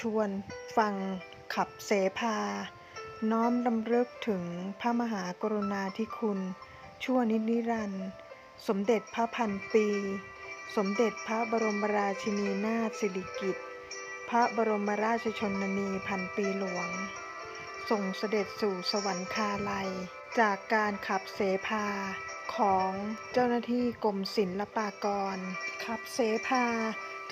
ชวนฟังขับเสพาน้อมรำลึกถึงพระมหากรุณาธิคุณ ชั่วนินิรันดร์สมเด็จพระพันปี สมเด็จพระบรมราชินีนาถสิริกิติ์พระบรมราชชนนีพันปีหลวงส่งเสด็จสู่สวรรคาลัย จากการขับเสพาของเจ้าหน้าที่กรมศิลปากร ขับเสพา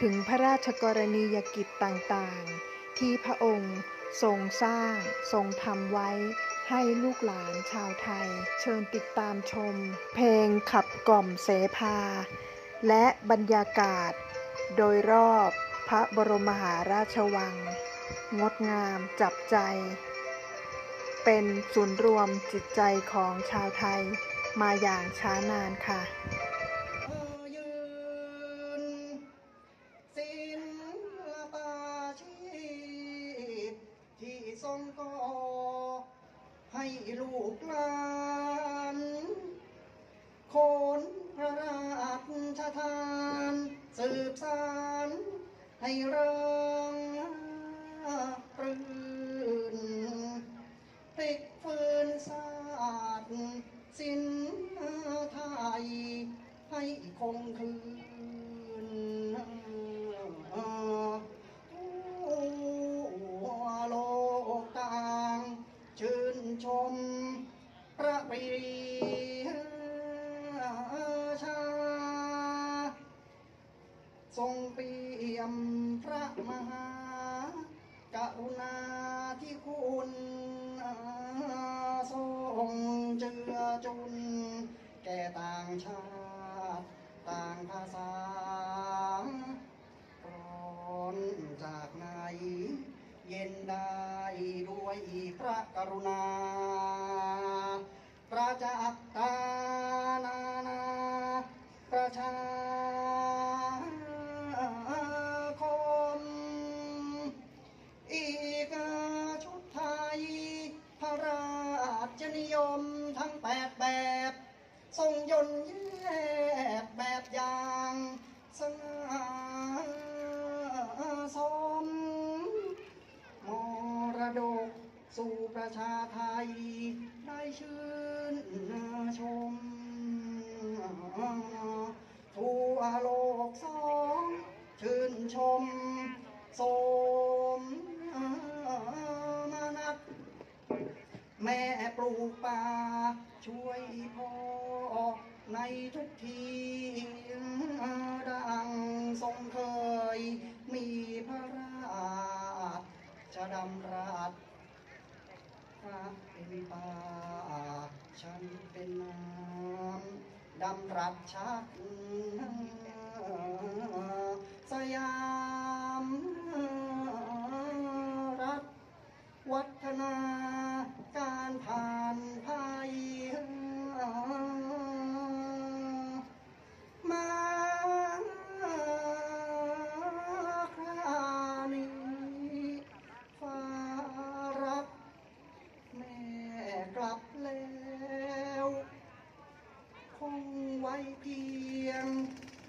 ถึงพระราชกรณียกิจต่างๆ ที่พระองค์ทรงสร้างทรงทำไว้ให้ลูกหลานชาวไทย เชิญติดตามชม เพลงขับกล่อมเสพาและบรรยากาศ โดยรอบพระบรมมหาราชวัง งดงามจับใจ เป็นศูนย์รวมจิตใจของชาวไทยมาอย่างช้านานค่ะ ทรงก่อให้ลูกหลานคนพระราชทาน สืบสานให้เรา ชม พระปรีชา ทรงเปี่ยมพระมหากรุณาที่คุณทรงเจือจุน แก่ต่างชาติ ต่างภาษาร้อนจากไหนเย็นได้ด้วยพระกรุณา จะจัตตานานาประชาคม อีกชุดไทย พระราชนิยมทั้งแปดแบบ ทรงยนต์แยกแบบอย่างสง่าสม มรดก สู่ประชาไทย ได้ชื่นชม ทั่วโลกสองชื่นชมสมมานัดแม่ปลูกป่าช่วยพ่อในทุกทีดังทรงเคยมีพระราชดำรั ระเป็นป่า ฉันเป็นน้ำดำรัดชัก สยามรัฐ วัฒนาการผ่านภัยมาครานี้ฟ้ารับ แม่กลับแล้ว คงไว้เพียง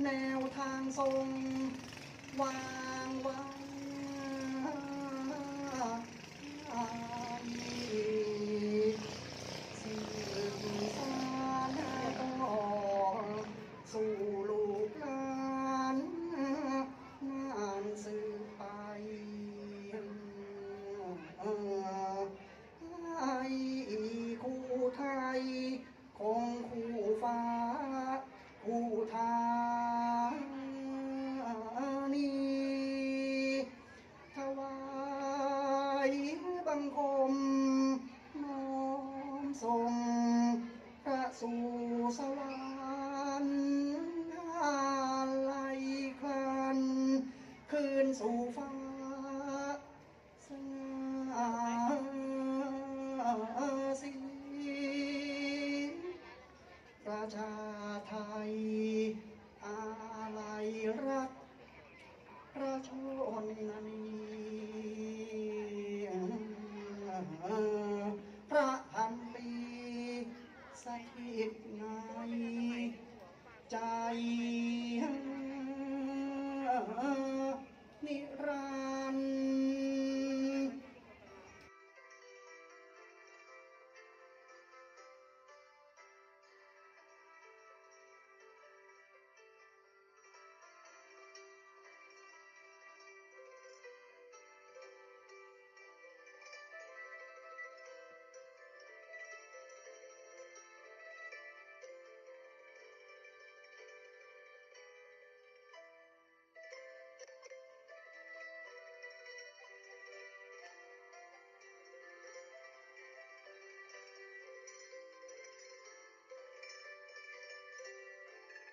แน วท บังคมน้อมส่งพระสู่สวรร